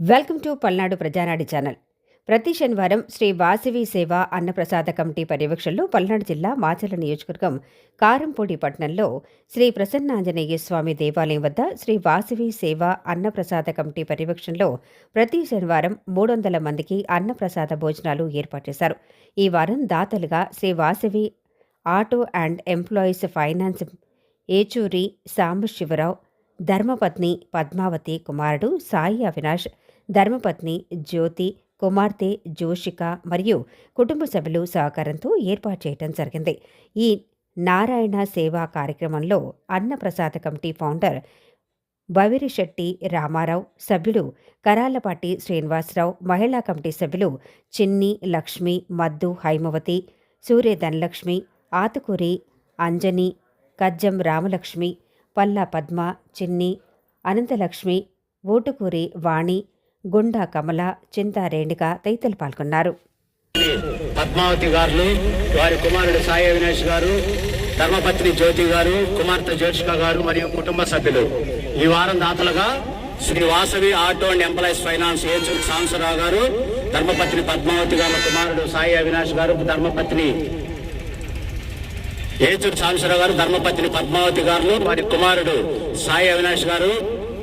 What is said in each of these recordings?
Welcome to Palnadu Prajanadi channel. ప్రతి శనివారం శ్రీ వాసవి సేవ అన్నప్రసాద కమిటీ పర్యవేక్షణలో పల్నాడు జిల్లా మాచల నియోజకవర్గం కారంపూడి పట్టణంలో శ్రీ ప్రసన్నాంజనేయ స్వామి దేవాలయం వద్ద శ్రీ వాసవి సేవ అన్నప్రసాద కమిటీ పర్యవేక్షణలో ప్రతి శనివారం మూడు వందల మందికి అన్నప్రసాద భోజనాలు ఏర్పాటు చేశారు. ఈ వారం దాతలుగా Shri Vasavi auto and employees finance Yechuri Sambasivarao ధర్మపత్ని పద్మావతి కుమారుడు సాయి అవినాష్ ధర్మపత్ని జ్యోతి కుమార్తె జోషిక మరియు కుటుంబ సభ్యులు సహకారంతో ఏర్పాటు చేయడం జరిగింది. ఈ నారాయణ సేవా కార్యక్రమంలో అన్నప్రసాద కమిటీ ఫౌండర్ బవిరిశెట్టి రామారావు సభ్యులు కరాలపాటి శ్రీనివాసరావు మహిళా కమిటీ సభ్యులు చిన్ని లక్ష్మి మద్దు హైమవతి సూర్య ధనలక్ష్మి ఆతుకూరి అంజని కజ్జం రామలక్ష్మి పల్లా పద్మ చిన్ని అనంతలక్ష్మి ఓటుకూరి వాణి గుండా కమల చింతా రేణుక తదితరులు పాల్గొన్నారు. పద్మావతి గారు వారి కుమారుడు సాయి అవినాష్ గారు ధర్మపత్ని జ్యోతి గారు కుమార్తె జ్యోతిష్క గారు మరియు కుటుంబ సభ్యులు. ఈ వారం దాతలుగా Shri Vasavi auto and employees finance Yechuru Samsarao గారు ధర్మపత్ని పద్మావతి గారి కుమారుడు సాయి అవినాష్ గారు ధర్మపత్ని ఏచూరు సాంసరావు గారు ధర్మపత్ని పద్మావతి గారు వారి కుమారుడు సాయి అవినాష్ గారు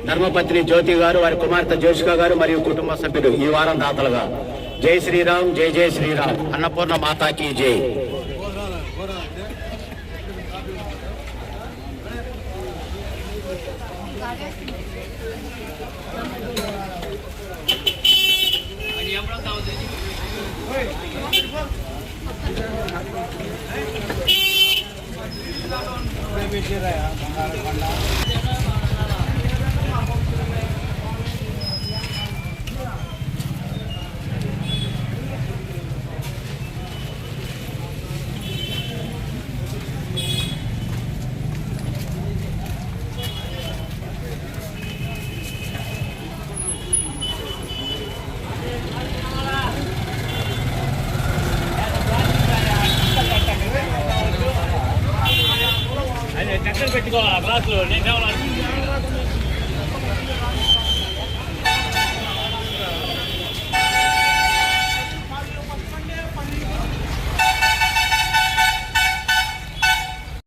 ధర్మపత్ని జ్యోతి గారు వారి కుమార్తె జోషిక గారు మరియు కుటుంబ సభ్యులు ఈ వారం దాతలుగా. జై శ్రీరామ్ జై జై శ్రీరామ్. అన్నపూర్ణ మాతాకి జై. అది లక్షలు పెట్టుకోవాలి క్లాసులు నేను